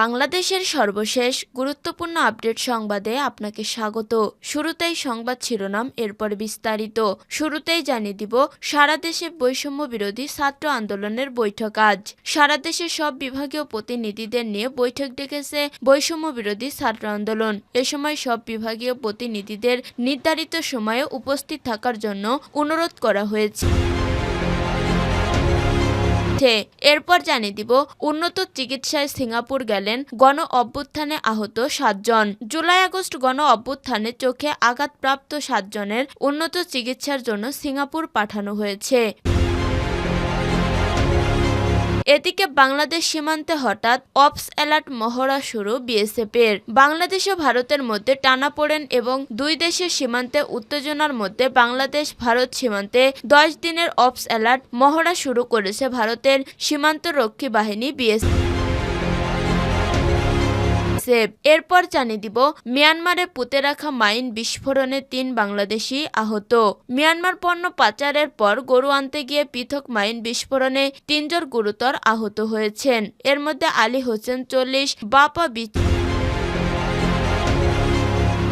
বাংলাদেশের সর্বশেষ গুরুত্বপূর্ণ আপডেট সংবাদে আপনাকে স্বাগত। শুরুতেই সংবাদ শিরোনাম, এরপর বিস্তারিত। শুরুতেই জানিয়ে দিব, সারা দেশে বৈষম্য বিরোধী ছাত্র আন্দোলনের বৈঠক আজ। সারা দেশের সব বিভাগীয় প্রতিনিধিদের নিয়ে বৈঠক ডেকেছে বৈষম্য বিরোধী ছাত্র আন্দোলন। এ সময় সব বিভাগীয় প্রতিনিধিদের নির্ধারিত সময়ে উপস্থিত থাকার জন্য অনুরোধ করা হয়েছে। হচ্ছে এরপর জানিয়ে দিব, উন্নত চিকিৎসায় সিঙ্গাপুর গেলেন গণ অভ্যুত্থানে আহত সাতজন। জুলাই আগস্ট গণ অভ্যুত্থানে চোখে আঘাতপ্রাপ্ত সাতজনের উন্নত চিকিৎসার জন্য সিঙ্গাপুর পাঠানো হয়েছে। এদিকে বাংলাদেশ সীমান্তে হঠাৎ অপস অ্যালার্ট মহড়া শুরু বিএসএফের। বাংলাদেশ ও ভারতের মধ্যে টানা পড়েন এবং দুই দেশের সীমান্তে উত্তেজনার মধ্যে বাংলাদেশ ভারত সীমান্তে দশ দিনের অপস অ্যালার্ট মহড়া শুরু করেছে ভারতের সীমান্তরক্ষী বাহিনী বিএসএফ সেফ এরপর জানিয়ে দিব, মিয়ানমারে পুঁতে রাখা মাইন বিস্ফোরণে তিন বাংলাদেশি আহত। মিয়ানমার পণ্য পাচারের পর গরু আনতে গিয়ে পৃথক মাইন বিস্ফোরণে তিনজন গুরুতর আহত হয়েছেন। এর মধ্যে আলী হোসেন চল্লিশ, বাপা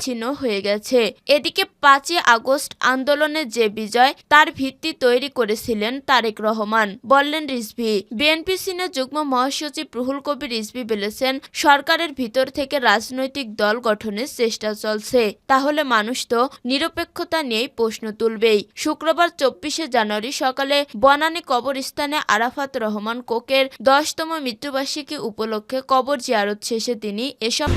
বিচ্ছিন্ন হয়ে গেছে। এদিকে পাঁচই আগস্ট আন্দোলনের যে বিজয়, তার ভিত্তি তৈরি করেছিলেন তারেক রহমান। বললেন রিজভি, বিএনপি সিনের যুগ্ম মহাসচিব রুহুল কবির রিজভি বলেছেন, সরকারের ভিতর থেকে রাজনৈতিক দল গঠনের চেষ্টা চলছে। তাহলে মানুষ তো নিরপেক্ষতা নিয়েই প্রশ্ন তুলবেই। শুক্রবার চব্বিশে জানুয়ারি সকালে বনানী কবরস্থানে আরাফাত রহমান কোকের দশতম মৃত্যুবার্ষিকী উপলক্ষে কবর জিয়ারত শেষে তিনি এসব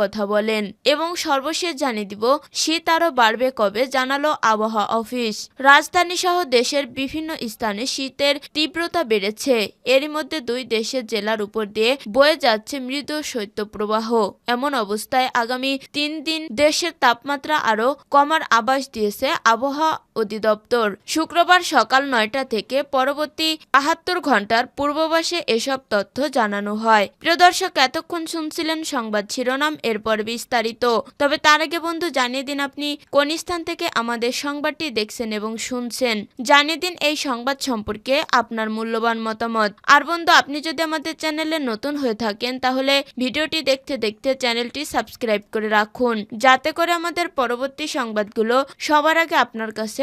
কথা বলেন এবং সর্বশেষ জানিয়ে দিব, শীত আরও বাড়বে কবে জানালো আবহাওয়া অফিস। রাজধানী সহ দেশের বিভিন্ন স্থানে শীতের তীব্রতা বেড়েছে। এরই মধ্যে দুই দেশের জেলার উপর দিয়ে বয়ে যাচ্ছে মৃদু শৈত্যপ্রবাহ। এমন অবস্থায় আগামী তিন দিন দেশের তাপমাত্রা আরও কমার আভাস দিয়েছে আবহাওয়া অধিদপ্তর। শুক্রবার সকাল নয়টা থেকে পরবর্তী বাহাত্তর ঘণ্টার পূর্ববাসে এসব তথ্য জানানো হয়। প্রিয় দর্শক, এতক্ষণ শুনছিলেন সংবাদ শিরোনাম, এরপর বিস্তারিত। তবে তার আগে বন্ধু, জানিয়ে দিন আপনি কোন স্থান থেকে আমাদের সংবাদটি দেখছেন এবং শুনছেন। জানিয়ে দিন এই সংবাদ সম্পর্কে আপনার মূল্যবান মতামত। আর বন্ধু, আপনি যদি আমাদের চ্যানেলে নতুন হয়ে থাকেন, তাহলে ভিডিওটি দেখতে দেখতে চ্যানেলটি সাবস্ক্রাইব করে রাখুন। যাতে করে আমাদের পরবর্তী সংবাদগুলো সবার আগে আপনার কাছে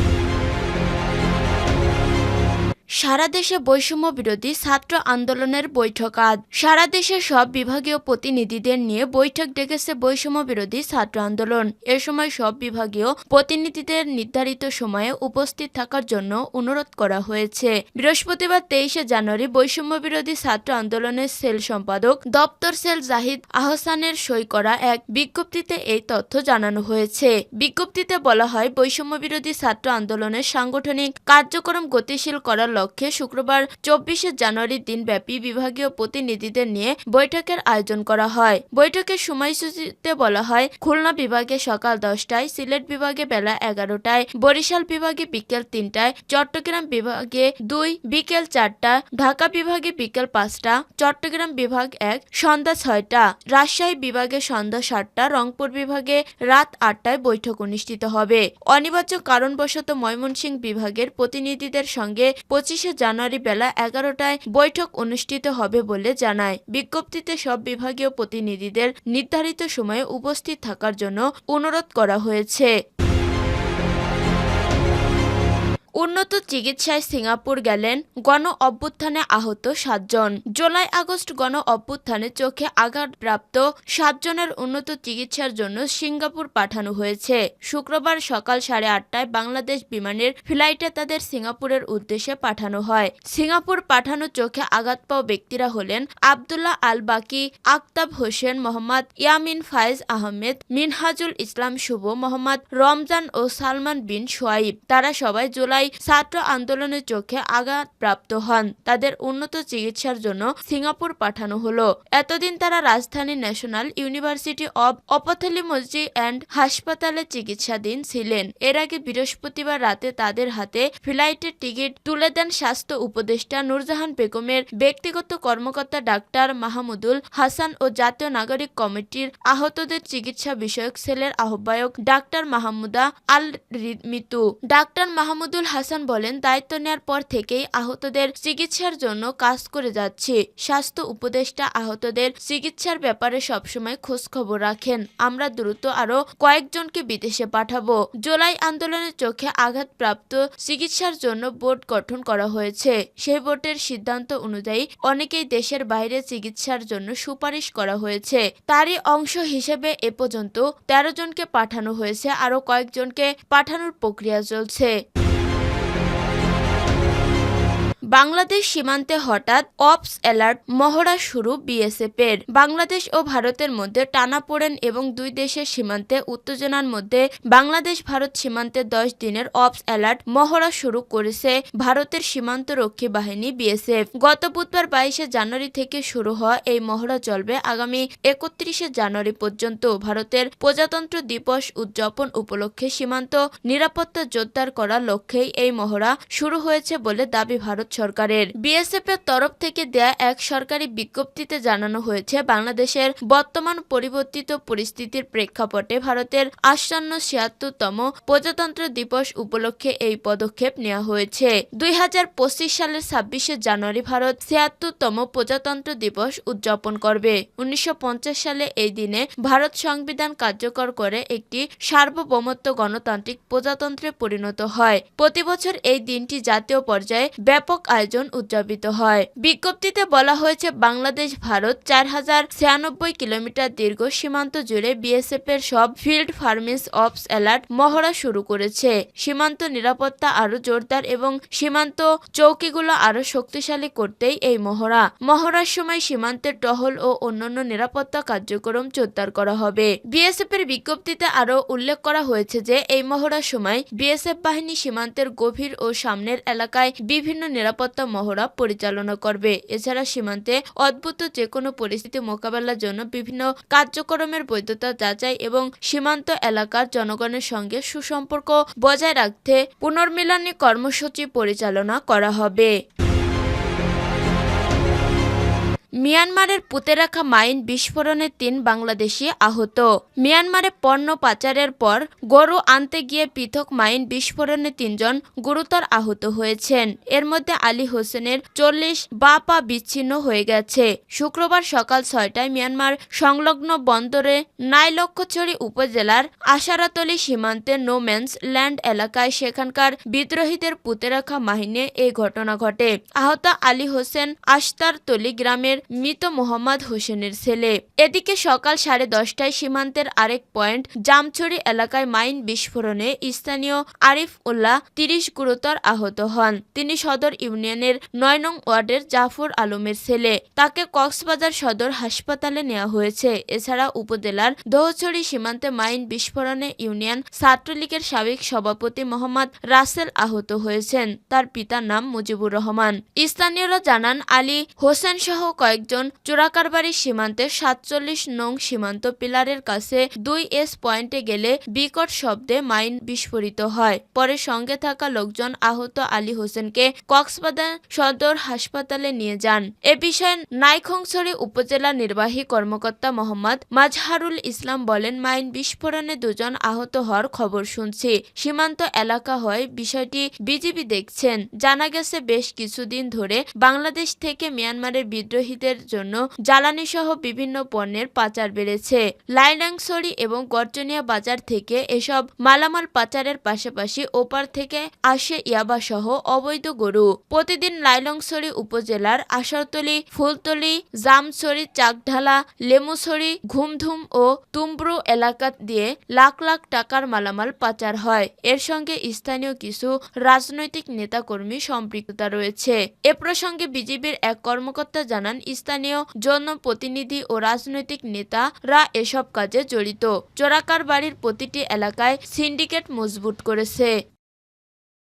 সারা দেশে বৈষম্য বিরোধী ছাত্র আন্দোলনের বৈঠক আজ। সারা দেশের সব বিভাগীয় প্রতিনিধিদের নিয়ে বৈঠক ডেকেছে বৈষম্য বিরোধী ছাত্র আন্দোলন। এ সময় সব বিভাগীয় প্রতিনিধিদের নির্ধারিত সময়ে উপস্থিত থাকার জন্য অনুরোধ করা হয়েছে। বৃহস্পতিবার তেইশে জানুয়ারি বৈষম্য বিরোধী ছাত্র আন্দোলনের সেল সম্পাদক দপ্তর সেল জাহিদ আহসানের সই করা এক বিজ্ঞপ্তিতে এই তথ্য জানানো হয়েছে। বিজ্ঞপ্তিতে বলা হয়, বৈষম্য বিরোধী ছাত্র আন্দোলনের সাংগঠনিক কার্যক্রম গতিশীল করার লক্ষ্যে শুক্রবার চব্বিশে জানুয়ারির দিনব্যাপী বিভাগীয় প্রতিনিধিদের নিয়ে বৈঠকের আয়োজন করা হয়। বৈঠকের সময়সূচিতে বলা হয়, খুলনা বিভাগে সকাল দশটায়, সিলেট বিভাগে বেলা এগারোটায়, বরিশাল বিভাগে বিকেল তিনটায়, চট্টগ্রাম বিভাগে দুই, বিকেল চারটা, ঢাকা বিভাগে বিকেল পাঁচটা, চট্টগ্রাম বিভাগ এক, সন্ধ্যা ছয়টা, রাজশাহী বিভাগে সন্ধ্যা সাতটা, রংপুর বিভাগে রাত আটটায় বৈঠক অনুষ্ঠিত হবে। অনিবার্য কারণবশত ময়মনসিংহ বিভাগের প্রতিনিধিদের সঙ্গে পঁচিশে জানুয়ারি বেলা এগারোটায় বৈঠক অনুষ্ঠিত হবে বলে জানায়। বিজ্ঞপ্তিতে সব বিভাগীয় প্রতিনিধিদের নির্ধারিত সময়ে উপস্থিত থাকার জন্য অনুরোধ করা হয়েছে। উন্নত চিকিৎসায় সিঙ্গাপুর গেলেন গণ অভ্যুত্থানে আহত সাতজন। জুলাই আগস্ট গণ অভ্যুত্থানে চোখে আঘাতপ্রাপ্ত সাতজনের উন্নত চিকিৎসার জন্য সিঙ্গাপুর পাঠানো হয়েছে। শুক্রবার সকাল সাড়ে আটটায় বাংলাদেশ বিমানের ফ্লাইটে তাদের সিঙ্গাপুরের উদ্দেশ্যে পাঠানো হয়। সিঙ্গাপুর পাঠানো চোখে আঘাত পাওয়া ব্যক্তিরা হলেন আবদুল্লাহ আল বাকি আক্তাব হোসেন, মোহাম্মদ ইয়ামিন ফায়েজ আহমেদ, মিনহাজুল ইসলাম শুভ, মোহাম্মদ রমজান ও সালমান বিন সোয়াইব। তারা সবাই জুলাই জুলাই ছাত্র আন্দোলনের চোখে আঘাতপ্রাপ্ত হন। তাদের উন্নত চিকিৎসার জন্য সিঙ্গাপুর পাঠানো হলো। এতদিন তারা রাজধানী national university of ophthalmology and হাসপাতালে চিকিৎসাধীন ছিলেন। এর আগে বৃহস্পতিবার রাতে তাদের হাতে ফ্লাইটের টিকিট তুলে দেন স্বাস্থ্য উপদেষ্টা নুরজাহান বেগমের ব্যক্তিগত কর্মকর্তা ডাক্তার মাহমুদুল হাসান ও জাতীয় নাগরিক কমিটির আহতদের চিকিৎসা বিষয়ক সেলের আহ্বায়ক ডাক্তার মাহমুদা আল মিতু ডাক্তার মাহমুদুল হাসান বলেন, দায়িত্ব নেওয়ার পর থেকেই আহতদের চিকিৎসার জন্য কাজ করে যাচ্ছি। স্বাস্থ্য উপদেষ্টা আহতদের চিকিৎসার ব্যাপারে সবসময় খোঁজ খবর রাখেন। আমরা দ্রুত আরও কয়েকজনকে বিদেশে পাঠাবো। জুলাই আন্দোলনের চোখে আঘাতপ্রাপ্ত চিকিৎসার জন্য বোর্ড গঠন করা হয়েছে। সেই বোর্ডের সিদ্ধান্ত অনুযায়ী অনেকেই দেশের বাইরে চিকিৎসার জন্য সুপারিশ করা হয়েছে। তারই অংশ হিসেবে এ পর্যন্ত তেরো জনকে পাঠানো হয়েছে। আরও কয়েকজনকে পাঠানোর প্রক্রিয়া চলছে। বাংলাদেশ সীমান্তে হঠাৎ অপস অ্যালার্ট মহড়া শুরু বিএসএফ এর বাংলাদেশ ও ভারতের মধ্যে টানাপোড়েন এবং দুই দেশের সীমান্তে উত্তেজনার মধ্যে বাংলাদেশ ভারত সীমান্তে দশ দিনের অপস অ্যালার্ট মহড়া শুরু করেছে ভারতের সীমান্ত রক্ষী বাহিনী বিএসএফ। গত বুধবার বাইশে জানুয়ারি থেকে শুরু হওয়া এই মহড়া চলবে আগামী একত্রিশে জানুয়ারি পর্যন্ত। ভারতের প্রজাতন্ত্র দিবস উদযাপন উপলক্ষে সীমান্ত নিরাপত্তা জোরদার করার লক্ষ্যেই এই মহড়া শুরু হয়েছে বলে দাবি ভারত সরকারের। বিএসএফ এর তরফ থেকে দেয়া এক সরকারি বিজ্ঞপ্তিতে জানানো হয়েছে, বাংলাদেশের বর্তমান পরিবর্তিত পরিস্থিতির প্রেক্ষাপটে ভারতের আসন্ন ছিয়াত্তরতম প্রজাতন্ত্র দিবস উপলক্ষে এই পদক্ষেপ নেওয়া হয়েছে। দুই সালের ছাব্বিশে জানুয়ারি ভারত ছিয়াত্তরতম প্রজাতন্ত্র দিবস উদযাপন করবে। উনিশশো পঞ্চাশ সালে এই দিনে ভারত সংবিধান কার্যকর করে একটি সার্বভৌমত্ব গণতান্ত্রিক প্রজাতন্ত্রে পরিণত হয়। প্রতি বছর এই দিনটি জাতীয় পর্যায়ে ব্যাপক আয়োজন উদযাপিত হয়। বিজ্ঞপ্তিতে বলা হয়েছে, বাংলাদেশ, ভারত চার হাজার ছিয়ানব্বই কিলোমিটার দীর্ঘ সীমান্ত জুড়ে বিএসএফ এর সব ফিল্ড ফার্মিস অপস অ্যালার্ট মহড়া শুরু করেছে। সীমান্ত নিরাপত্তা আরও জোরদার এবং সীমান্ত চৌকিগুলো আরও শক্তিশালী করতেই এই মহড়া। মহড়ার সময় সীমান্তের টহল ও অন্যান্য নিরাপত্তা কার্যক্রম জোরদার করা হবে। বিএসএফ এর বিজ্ঞপ্তিতে আরও উল্লেখ করা হয়েছে যে, এই মহড়ার সময় বিএসএফ বাহিনী সীমান্তের গভীর ও সামনের এলাকায় বিভিন্ন নিরাপত্তা মহড়া পরিচালনা করবে। এছাড়া সীমান্তে অদ্ভুত যে কোনো পরিস্থিতি মোকাবেলার জন্য বিভিন্ন কার্যক্রমের বৈধতা যাচাই এবং সীমান্ত এলাকার জনগণের সঙ্গে সুসম্পর্ক বজায় রাখতে পুনর্মিলনী কর্মসূচি পরিচালনা করা হবে। মিয়ানমারের পুঁতে রাখা মাইন বিস্ফোরণে তিন বাংলাদেশি আহত। মিয়ানমারে পণ্য পাচারের পর গরু আনতে গিয়ে পৃথক মাইন বিস্ফোরণে তিনজন গুরুতর আহত হয়েছেন। এর মধ্যে আলী হোসেনের চল্লিশ বা পা বিচ্ছিন্ন হয়ে গেছে। শুক্রবার সকাল ছয়টায় মিয়ানমার সংলগ্ন বন্দরে নাইলক্ষছড়ি উপজেলার আশারাতলি সীমান্তে নোম্যান্স ল্যান্ড এলাকায় সেখানকার বিদ্রোহীদের পুঁতে রাখা মাহিনে এই ঘটনা ঘটে। আহত আলী হোসেন আস্তারতলি গ্রামের মৃত মোহাম্মদ হোসেনের ছেলে। এদিকে সকাল সাড়ে দশটায় সীমান্তের আরেক পয়েন্ট জামছড়ি এলাকায় মাইন বিস্ফোরণে স্থানীয় আরিফ উল্লাহ তিরিশ গুরুতর আহত হন। তিনি সদর ইউনিয়নের নয় নং ওয়ার্ডের জাফর আলমের ছেলে। তাকে কক্সবাজার সদর হাসপাতালে নেওয়া হয়েছে। এছাড়া উপজেলার দোহছড়ি সীমান্তে মাইন বিস্ফোরণে ইউনিয়ন ছাত্রলীগের সাবেক সভাপতি মোহাম্মদ রাসেল আহত হয়েছেন। তার পিতার নাম মুজিবুর রহমান। স্থানীয়রা জানান, আলী হোসেন সহ কয়েকজন চোরাকারবাড়ির সীমান্তে সাতচল্লিশ নং সীমান্ত পিলারের কাছে দুই এস পয়েন্টে গেলে বিকট শব্দে মাইন বিস্ফোরিত হয়। পরে সঙ্গে থাকা লোকজন আহত আলী হোসেনকে কক্সবাজার সদর হাসপাতালে নিয়ে যান। এ বিষয়ে নাইখংছড়ি উপজেলা নির্বাহী কর্মকর্তা মোহাম্মদ মাজহারুল ইসলাম বলেন, মাইন বিস্ফোরণে দুজন আহত হওয়ার খবর শুনছি। সীমান্ত এলাকা হয় বিষয়টি বিজিবি দেখছেন। জানা গেছে, বেশ কিছুদিন ধরে বাংলাদেশ থেকে মিয়ানমারের বিদ্রোহীদের জন্য জ্বালানি সহ বিভিন্ন পণ্যের পাচার বেড়েছে। লাইলাংসড়ি এবং গর্জনিয়া বাজার থেকে এসব মালামাল পাচারের পাশাপাশি ওপার থেকে আসে ইয়াবা সহ অবৈধ গরু। প্রতিদিন লাইলংছড়ি উপজেলার আশারতলি, ফুলতলি জামছড়ি চাকঢালা লেমুছড়ি ঘুমধুম ও তুমব্রু এলাকা দিয়ে লাখ লাখ টাকার মালামাল পাচার হয়। এর সঙ্গে স্থানীয় কিছু রাজনৈতিক নেতাকর্মী সম্পৃক্ততা রয়েছে। এ প্রসঙ্গে বিজেপির এক কর্মকর্তা জানান স্থানীয় জনপ্রতিনিধি ও রাজনৈতিক নেতারা এসব কাজে জড়িত। চোরাকার বাড়ির প্রতিটি এলাকায় সিন্ডিকেট মজবুত করেছে।